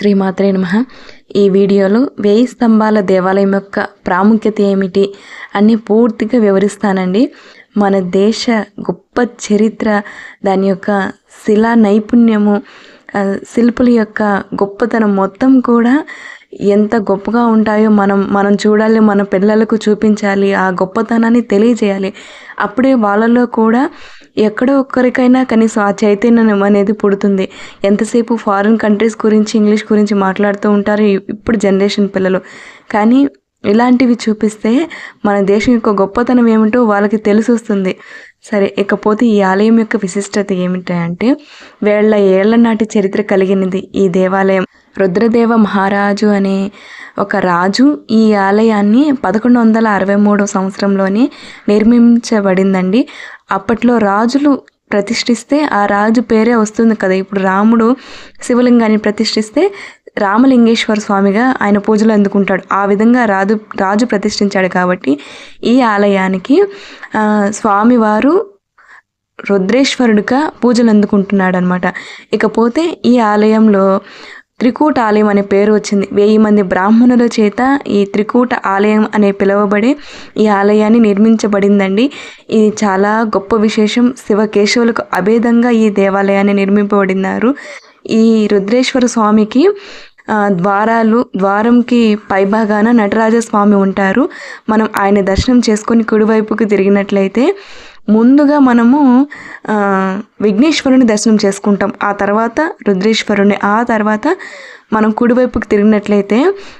శ్రీమాత్రే నమ. ఈ వీడియోలో వేయి స్తంభాల దేవాలయం యొక్క ప్రాముఖ్యత ఏమిటి అన్ని పూర్తిగా వివరిస్తానండి. మన దేశ గొప్ప చరిత్ర దాని యొక్క శిలా నైపుణ్యము శిల్పుల యొక్క గొప్పతనం మొత్తం కూడా ఎంత గొప్పగా ఉంటాయో మనం మనం చూడాలి మన పిల్లలకు చూపించాలి ఆ గొప్పతనాన్ని తెలియజేయాలి. అప్పుడే వాళ్ళలో కూడా ఎక్కడో ఒక్కరికైనా కనీసం ఆ చైతన్యం అనేది పుడుతుంది. ఎంతసేపు ఫారిన్ కంట్రీస్ గురించి ఇంగ్లీష్ గురించి మాట్లాడుతూ ఉంటారు ఇప్పుడు జనరేషన్ పిల్లలు. కానీ ఇలాంటివి చూపిస్తే మన దేశం యొక్క గొప్పతనం ఏమిటో వాళ్ళకి తెలిసి వస్తుంది సరే ఇకపోతే ఈ ఆలయం యొక్క విశిష్టత ఏమిటంటే వేళ్ళ ఏళ్ళ నాటి చరిత్ర కలిగినది ఈ దేవాలయం. రుద్రదేవ మహారాజు అనే ఒక రాజు ఈ ఆలయాన్ని పదకొండు వందల అరవై మూడో సంవత్సరంలోనే నిర్మించబడిందండి. అప్పట్లో రాజులు ప్రతిష్ఠిస్తే ఆ రాజు పేరే వస్తుంది కదా. ఇప్పుడు రాముడు శివలింగాన్ని ప్రతిష్ఠిస్తే రామలింగేశ్వర స్వామిగా ఆయన పూజలు అందుకుంటాడు. ఆ విధంగా రాజు రాజు ప్రతిష్ఠించాడు కాబట్టి ఈ ఆలయానికి స్వామివారు రుద్రేశ్వరుడిగా పూజలు అందుకుంటున్నాడు అనమాట ఇకపోతే ఈ ఆలయంలో త్రికూట ఆలయం అనే పేరు వచ్చింది. వెయ్యి మంది బ్రాహ్మణుల చేత ఈ త్రికూట ఆలయం అనే పిలువబడే ఈ ఆలయాన్ని నిర్మించబడిందండి. ఇది చాలా గొప్ప విశేషం. శివకేశవులకు అభేదంగా ఈ దేవాలయాన్ని నిర్మింపబడినారు. ఈ రుద్రేశ్వర స్వామికి ద్వారాలు ద్వారంకి పైభాగాన నటరాజ స్వామి ఉంటారు. మనం ఆయన దర్శనం చేసుకొని కుడివైపుకు తిరిగినట్లయితే ముందుగా మనము విఘ్నేశ్వరుని దర్శనం చేసుకుంటాం. ఆ తర్వాత రుద్రేశ్వరుని ఆ తర్వాత మనం కుడివైపుకి తిరిగినట్లయితే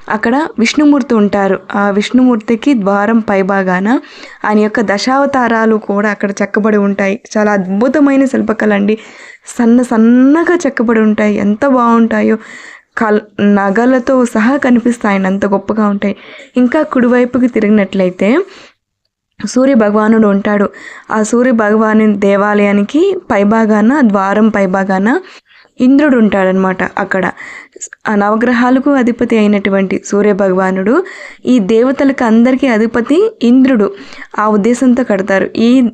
అక్కడ విష్ణుమూర్తి ఉంటారు. ఆ విష్ణుమూర్తికి ద్వారం పైభాగాన ఆయన యొక్క దశావతారాలు కూడా అక్కడ చెక్కబడి ఉంటాయి. చాలా అద్భుతమైన శిల్పకళ అండి సన్న సన్నగా చెక్కబడి ఉంటాయి. ఎంత బాగుంటాయో కల్ నగలతో సహా కనిపిస్తాయి అంత గొప్పగా ఉంటాయి. ఇంకా కుడివైపుకి తిరిగినట్లయితే సూర్య భగవానుడు ఉంటాడు ఆ సూర్య భగవాను దేవాలయానికి పైభాగాన ద్వారం పైభాగాన ఇంద్రుడు ఉంటాడనమాట అక్కడ. ఆ నవగ్రహాలకు అధిపతి అయినటువంటి సూర్య భగవానుడు ఈ దేవతలకు అందరికీ అధిపతి ఇంద్రుడు ఆ ఉద్దేశంతో కడతారు. ఈ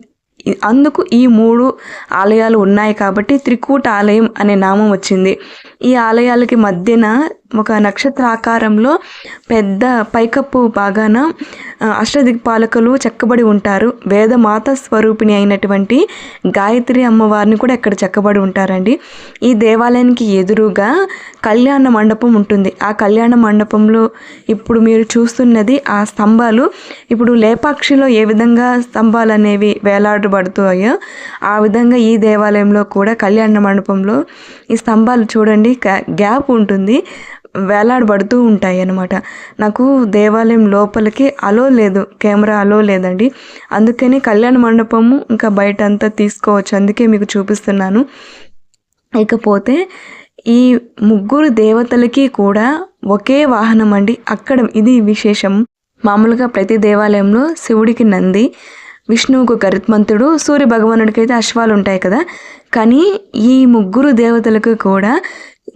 ఈ- అందుకు ఈ మూడు ఆలయాలు ఉన్నాయి కాబట్టి త్రికూట ఆలయం అనే నామం వచ్చింది. ఈ ఆలయాలకి మధ్యన ఒక నక్షత్ర ఆకారంలో పెద్ద పైకప్పు బాగాన అష్టదిక్పాలకులు చెక్కబడి ఉంటారు. వేదమాత స్వరూపిణి అయినటువంటి గాయత్రి అమ్మవారిని కూడా ఇక్కడ చెక్కబడి ఉంటారండి. ఈ దేవాలయానికి ఎదురుగా కళ్యాణ మండపం ఉంటుంది. ఆ కళ్యాణ మండపంలో ఇప్పుడు మీరు చూస్తున్నది ఆ స్తంభాలు. ఇప్పుడు లేపాక్షిలో ఏ విధంగా స్తంభాలు అనేవి వేలాడబడుతాయో ఆ విధంగా ఈ దేవాలయంలో కూడా కళ్యాణ మండపంలో ఈ స్తంభాలు చూడండి. గ్యా- గ్యాప్ ఉంటుంది. వేలాడబడుతూ ఉంటాయి అన్నమాట. నాకు దేవాలయం లోపలికి అలో లేదు కెమెరా అలో లేదండి. అందుకని కళ్యాణ మండపము ఇంకా బయట అంతా తీసుకోవచ్చు అందుకే మీకు చూపిస్తున్నాను. ఇకపోతే ఈ ముగ్గురు దేవతలకి కూడా ఒకే వాహనం అండి. అక్కడ ఇది విశేషం. మామూలుగా ప్రతి దేవాలయంలో శివుడికి నంది విష్ణువుకు గరుత్మంతుడు సూర్య భగవానుడికి అయితే అశ్వాలు ఉంటాయి కదా. కానీ ఈ ముగ్గురు దేవతలకు కూడా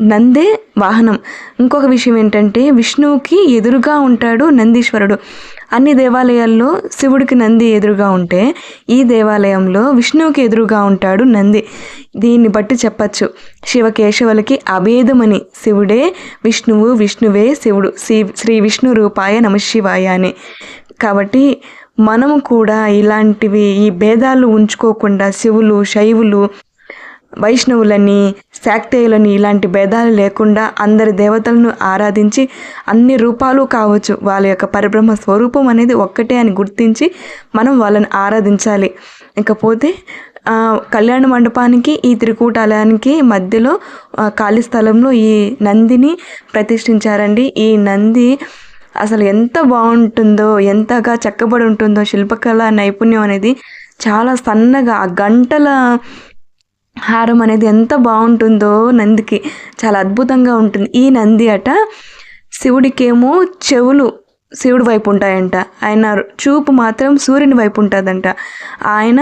నందే వాహనం. ఇంకొక విషయం ఏంటంటే విష్ణువుకి ఎదురుగా ఉంటాడు నందీశ్వరుడు. అన్ని దేవాలయాల్లో శివుడికి నంది ఎదురుగా ఉంటే ఈ దేవాలయంలో విష్ణువుకి ఎదురుగా ఉంటాడు నంది. దీన్ని బట్టి చెప్పచ్చు. శివకేశవులకి అభేదమని. శివుడే విష్ణువు విష్ణువే శివుడు. శ్రీ శ్రీ విష్ణు రూపాయ నమశివాయ అని. కాబట్టి మనము కూడా ఇలాంటివి ఈ భేదాలు ఉంచుకోకుండా శివులు శైవులు వైష్ణవులని శాక్తేయులని ఇలాంటి భేదాలు లేకుండా అందరి దేవతలను ఆరాధించి అన్ని రూపాలు కావచ్చు. వాళ్ళ యొక్క పరిబ్రహ్మ స్వరూపం అనేది ఒక్కటే అని గుర్తించి మనం వాళ్ళని ఆరాధించాలి. ఇకపోతే కళ్యాణ మండపానికి ఈ త్రికూటాలయానికి మధ్యలో ఖాళీ స్థలంలో ఈ నందిని ప్రతిష్ఠించారండి. ఈ నంది అసలు ఎంత బాగుంటుందో ఎంతగా చెక్కబడి ఉంటుందో శిల్పకళ నైపుణ్యం అనేది చాలా సన్నగా గంటల హారం అనేది ఎంత బాగుంటుందో నందికి చాలా అద్భుతంగా ఉంటుంది. ఈ నంది అట శివుడికేమో చెవులు శివుడి వైపు ఉంటాయంట. ఆయన చూపు మాత్రం సూర్యుని వైపు ఉంటుందంట. ఆయన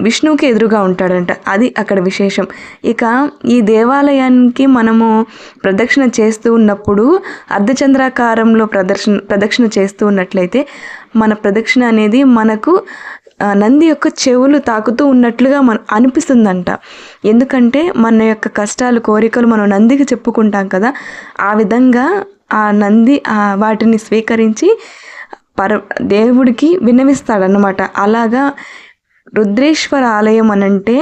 విష్ణువుకి ఎదురుగా ఉంటాడంట. అది అక్కడ విశేషం. ఇక ఈ దేవాలయానికి మనము ప్రదక్షిణ చేస్తూ ఉన్నప్పుడు అర్ధచంద్రాకారంలో ప్రదర్శన ప్రదక్షిణ చేస్తూ ఉన్నట్లయితే మన ప్రదక్షిణ అనేది మనకు నంది యొక్క చెవులు తాకుతూ ఉన్నట్లుగా మన అనిపిస్తుందంట. ఎందుకంటే మన యొక్క కష్టాలు కోరికలు మనం నందికి చెప్పుకుంటాం కదా ఆ విధంగా ఆ నంది వాటిని స్వీకరించి పర దేవుడికి విన్నవిస్తాడనమాట అలాగా రుద్రేశ్వర ఆలయం అనంటే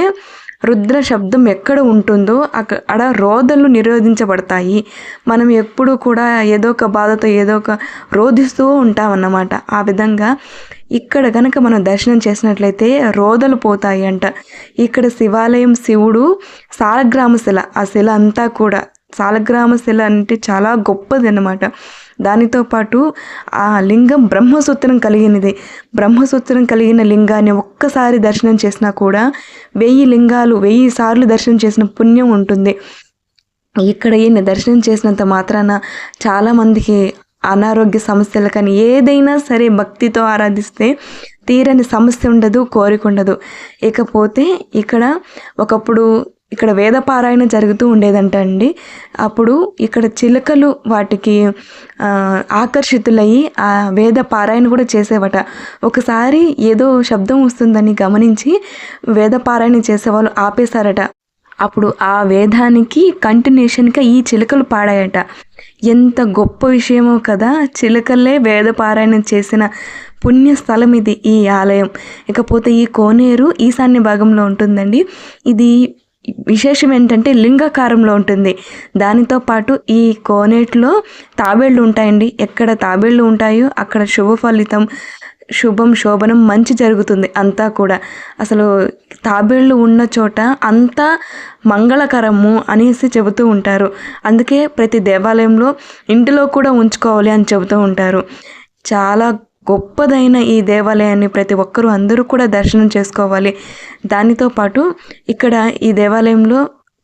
రుద్ర శబ్దం ఎక్కడ ఉంటుందో అక్కడ రోదలు నిరోధించబడతాయి. మనం ఎప్పుడు కూడా ఏదో ఒక బాధతో ఏదో ఒక రోధిస్తూ ఉంటామన్నమాట. ఆ విధంగా ఇక్కడ కనుక మనం దర్శనం చేసినట్లయితే రోదలు పోతాయి అంట. ఇక్కడ శివాలయం శివుడు సాలగ్రామ శిల ఆ శిల అంతా కూడా. సాలగ్రామ శిల అంటే చాలా గొప్పది అన్నమాట దానితో పాటు ఆ లింగం బ్రహ్మసూత్రం కలిగినది. బ్రహ్మసూత్రం కలిగిన లింగాన్ని ఒక్కసారి దర్శనం చేసినా కూడా వెయ్యి లింగాలు వెయ్యి సార్లు దర్శనం చేసిన పుణ్యం ఉంటుంది. ఇక్కడ ఈయన దర్శనం చేసినంత మాత్రాన చాలామందికి అనారోగ్య సమస్యలు కానీ ఏదైనా సరే భక్తితో ఆరాధిస్తే తీరని సమస్య ఉండదు కోరిక ఉండదు. ఇకపోతే ఇక్కడ ఒకప్పుడు ఇక్కడ వేదపారాయణ జరుగుతూ ఉండేదంట అండి. అప్పుడు ఇక్కడ చిలుకలు వాటికి ఆకర్షితులయ్యి ఆ వేద పారాయణ కూడా చేసేవట. ఒకసారి ఏదో శబ్దం వస్తుందని గమనించి వేద పారాయణ చేసేవాళ్ళు ఆపేశారట. అప్పుడు ఆ వేదానికి కంటిన్యూషన్గా ఈ చిలుకలు పాడాయట. ఎంత గొప్ప విషయమో కదా చిలుకలే వేద పారాయణం చేసిన పుణ్యస్థలం ఇది ఈ ఆలయం. ఇకపోతే ఈ కోనేరు ఈశాన్య భాగంలో ఉంటుందండి. ఇది విశేషం ఏంటంటే లింగాకారంలో ఉంటుంది. దానితో పాటు ఈ కోనేటిలో తాబేళ్ళు ఉంటాయండి. ఎక్కడ తాబేళ్ళు ఉంటాయో అక్కడ శుభ ఫలితం శుభం శోభనం మంచి జరుగుతుంది అంతా కూడా. అసలు తాబేళ్ళు ఉన్న చోట అంతా మంగళకరము అనేసి చెబుతూ ఉంటారు. అందుకే ప్రతి దేవాలయంలో ఇంటిలో కూడా ఉంచుకోవాలి అని చెబుతూ ఉంటారు. చాలా గొప్పదైన ఈ దేవాలయాన్ని ప్రతి ఒక్కరూ అందరూ కూడా దర్శనం చేసుకోవాలి. దానితో పాటు ఇక్కడ ఈ దేవాలయంలో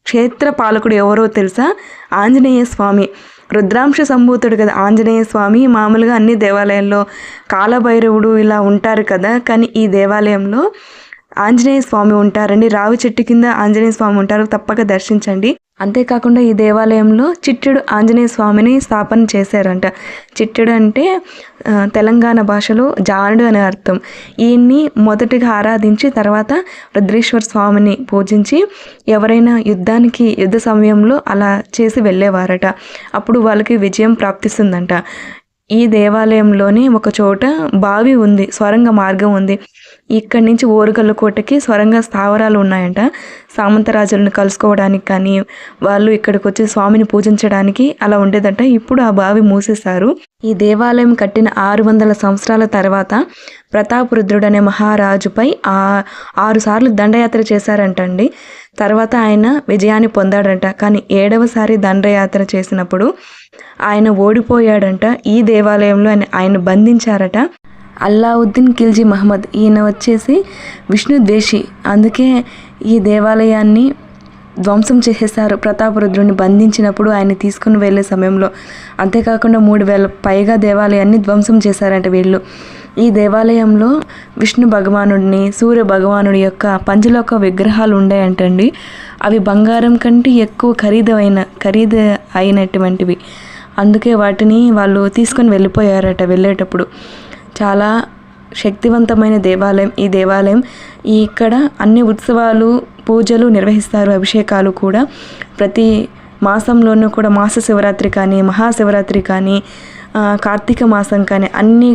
క్షేత్ర పాలకుడు ఎవరో తెలుసా? ఆంజనేయ స్వామి. రుద్రాంశ సంభూతుడు కదా ఆంజనేయ స్వామి. మామూలుగా అన్ని దేవాలయాల్లో కాలభైరవుడు ఇలా ఉంటారు కదా కానీ ఈ దేవాలయంలో ఆంజనేయ స్వామి ఉంటారండి. రావి చెట్టు కింద ఆంజనేయ స్వామి ఉంటారు. తప్పక దర్శించండి. అంతేకాకుండా ఈ దేవాలయంలో చిట్టెడు ఆంజనేయ స్వామిని స్థాపన చేశారంట. చిట్టెడు అంటే తెలంగాణ భాషలో జానుడు అనే అర్థం. ఈయన్ని మొదటిగా ఆరాధించి తర్వాత రుద్రేశ్వర స్వామిని పూజించి ఎవరైనా యుద్ధానికి యుద్ధ సమయంలో అలా చేసి వెళ్ళేవారట. అప్పుడు వాళ్ళకి విజయం ప్రాప్తిస్తుందంట. ఈ దేవాలయంలోని ఒక చోట బావి ఉంది స్వరంగ మార్గం ఉంది. ఇక్కడి నుంచి ఓరుగల్లు కోటకి స్వరంగ స్థావరాలు ఉన్నాయంట. సామంతరాజులను కలుసుకోవడానికి కానీ వాళ్ళు ఇక్కడికి వచ్చి స్వామిని పూజించడానికి అలా ఉండేదంట. ఇప్పుడు ఆ బావి మూసేశారు. ఈ దేవాలయం కట్టిన ఆరు వందల సంవత్సరాల తర్వాత ప్రతాపరుద్రుడు అనే మహారాజుపై ఆ ఆరు సార్లు దండయాత్ర చేశారంటండి. తర్వాత ఆయన విజయాన్ని పొందాడంట. కానీ ఏడవసారి దండయాత్ర చేసినప్పుడు ఆయన ఓడిపోయాడంట. ఈ దేవాలయంలో ఆయన ఆయన బంధించారట. అల్లావుద్దీన్ ఖిల్జీ మహమ్మద్ ఈయన వచ్చేసి విష్ణు ద్వేషి. అందుకే ఈ దేవాలయాన్ని ధ్వంసం చేసేశారు. ప్రతాపరుద్రుడిని బంధించినప్పుడు ఆయన తీసుకుని వెళ్ళే సమయంలో అంతేకాకుండా మూడు వేల పైగా దేవాలయాన్ని ధ్వంసం చేశారంట వీళ్ళు. ఈ దేవాలయంలో విష్ణు భగవానుడిని సూర్య భగవానుడి యొక్క పంచలోక విగ్రహాలు ఉన్నాయంటండి. అవి బంగారం కంటే ఎక్కువ ఖరీదైన ఖరీదు అయినటువంటివి. అందుకే వాటిని వాళ్ళు తీసుకొని వెళ్ళిపోయారట వెళ్ళేటప్పుడు. చాలా శక్తివంతమైన దేవాలయం ఈ దేవాలయం. ఇక్కడ అన్ని ఉత్సవాలు పూజలు నిర్వహిస్తారు అభిషేకాలు కూడా. ప్రతి మాసంలోనూ కూడా మాస శివరాత్రి కానీ మహాశివరాత్రి కానీ కార్తీక మాసం కానీ అన్నీ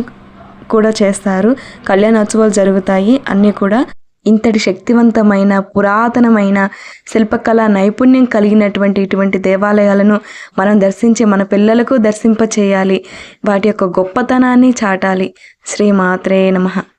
కూడా చేస్తారు. కళ్యాణోత్సవాలు జరుగుతాయి అన్నీ కూడా ఇంతటి శక్తివంతమైన పురాతనమైన శిల్పకళ నైపుణ్యం కలిగినటువంటి ఇటువంటి దేవాలయాలను మనం దర్శించి మన పిల్లలకు దర్శింప చేయాలి వాటి యొక్క గొప్పతనాన్ని చాటాలి. శ్రీమాత్రే నమః.